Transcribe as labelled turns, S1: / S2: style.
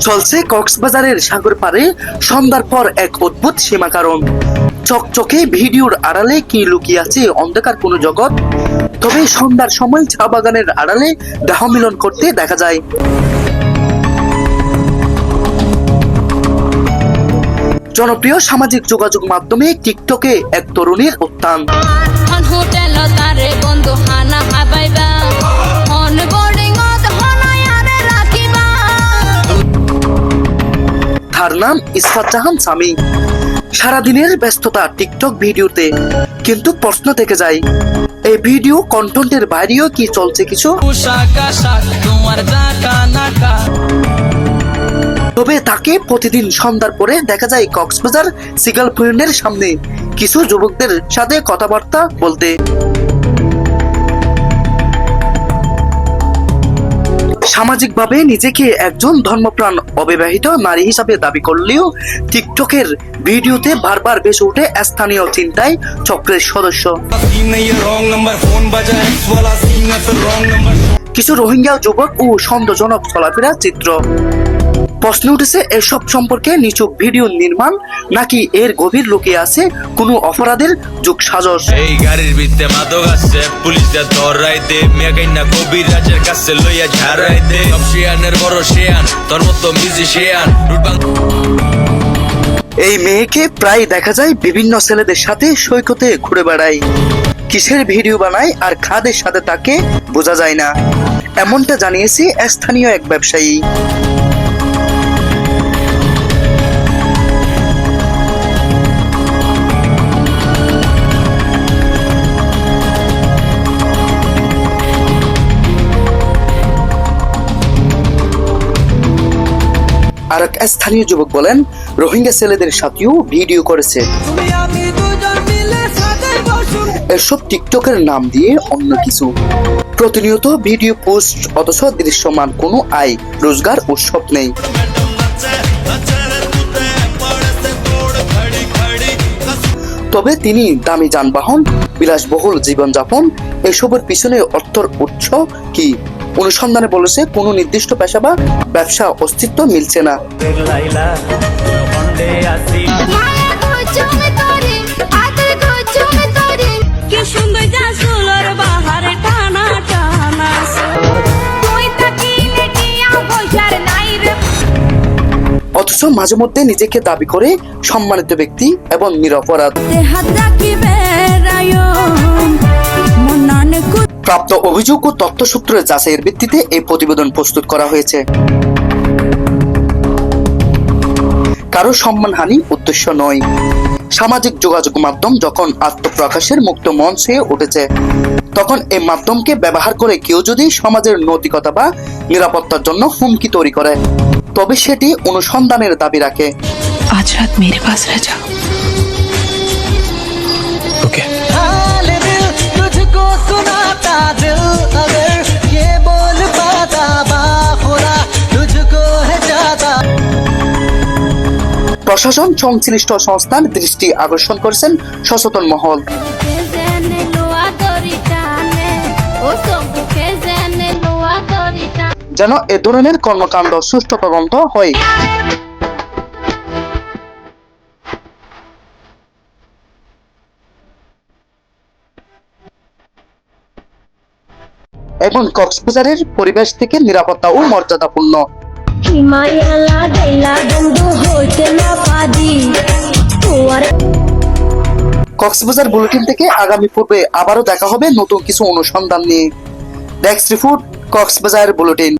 S1: চলছে কক্সবাজারের সাগর পারে সন্ধ্যার পর এক অদ্ভুত সীমাকারণ চকচকে ভিডিওর আড়ালে কি লুকিয়ে আছে অন্ধকার কোনো জগৎ? তবে সন্ধ্যার সময় চা বাগানের আড়ালে দেহ মিলন করতে দেখা যায়। জনপ্রিয় সামাজিক যোগাযোগ মাধ্যমে টিকটকে এক তরুণীর উত্থান। নাম ইসফাত জাহান সামি সারাদিনের ব্যস্ততা টিকটক ভিডিওতে কিন্তু প্রশ্ন থেকে যায়, এই ভিডিও কন্টেন্টের বাইরেও কি চলছে কিছু? তবে তাকে প্রতিদিন সন্ধ্যার পরে দেখা যায় কক্সবাজার সিগাল পয়েন্টের সামনে। কিছু যুবকদের সাথে কথাবার্তা বলতে। সামাজিকভাবে নিজেকে একজন ধর্মপ্রাণ অবিবাহিত নারী হিসাবে দাবি করলেও টিকটকের ভিডিওতে বারবার বেশ উঠে স্থানীয় চিন্তায় চক্রের সদস্য। কিছু রোহিঙ্গা যুবক ও সন্দেহজনক চলাফেরা চিত্র। প্রশ্ন উঠেছে এসব সম্পর্কে নিচুক ভিডিও নির্মাণ নাকি এর গভীর লুকিয়ে আছে কোনো অপরাধের যুগ সাজস?
S2: এই গাড়ির ভিতরে মাদক আছে পুলিশ দা ধরাই দে মেগাই না কবির রাজের কাছে লইয়া ঝাড়াই দে। সব শিয়ানের বড় শিয়ান তোর মতো মিউজিশিয়ান রুটবাং
S1: এই মেয়েকে প্রায় দেখা যায় বিভিন্ন ছেলেদের সাথে সৈকতে ঘুরে বেড়ায়। কিসের ভিডিও বানায় আর খাদের সাথে তাকে বোঝা যায় না। এমনটা জানিয়েছে স্থানীয় এক ব্যবসায়ী। স্থানীয় যুবক বলেন, রোহিঙ্গা ছেলেদের সাথেও ভিডিও করেছে। এসব টিকটকের নাম দিয়ে অন্য কিছু। প্রতিনিয়ত ভিডিও পোস্ট, অথচ দৃশ্যমান কোনো আয়, রোজগার উৎসব নেই। তবে তিনি দামি যানবাহন, বিলাসবহুল জীবনযাপন, এসবের পিছনে অর্থর উৎস কি? অনুসন্ধানে বলেছে, কোনো নির্দিষ্ট পেশা বা ব্যবসা অস্তিত্ব মিলছে না। অথচ মাঝে মধ্যে নিজেকে দাবি করে সম্মানিত ব্যক্তি এবং নিরপরাধ। প্রাপ্ত অভিযোগ ও তথ্যসূত্র যাচাইয়ের ভিত্তিতে এই প্রতিবেদন প্রস্তুত করা হয়েছে। কারও সম্মানহানি উদ্দেশ্য নয়। সামাজিক যোগাযোগ মাধ্যম যখন আত্মপ্রকাশের মুক্ত মঞ্চ হয়ে উঠেছে, তখন এই মাধ্যমকে ব্যবহার করে কেউ যদি সমাজের নৈতিকতা বা নিরাপত্তার জন্য হুমকি তৈরি করে, তবে সেটি অনুসন্ধানের দাবি রাখে।
S3: আজ রাত মেরে পাশ
S1: প্রশাসন সংশ্লিষ্ট সংস্থার দৃষ্টি আকর্ষণ করেছেন সচেতন মহল। যেন এ ধরনের কর্মকাণ্ড সুষ্ঠু তদন্ত হয়। এবং কক্সবাজারের পরিবেশ থেকে নিরাপত্তা ও মর্যাদাপূর্ণ। কক্সবাজার বুলেটিন থেকে আগামী পূর্বে আবারও দেখা হবে নতুন কিছু অনুসন্ধান নিয়ে। Desk report Cox's Bazar bulletin.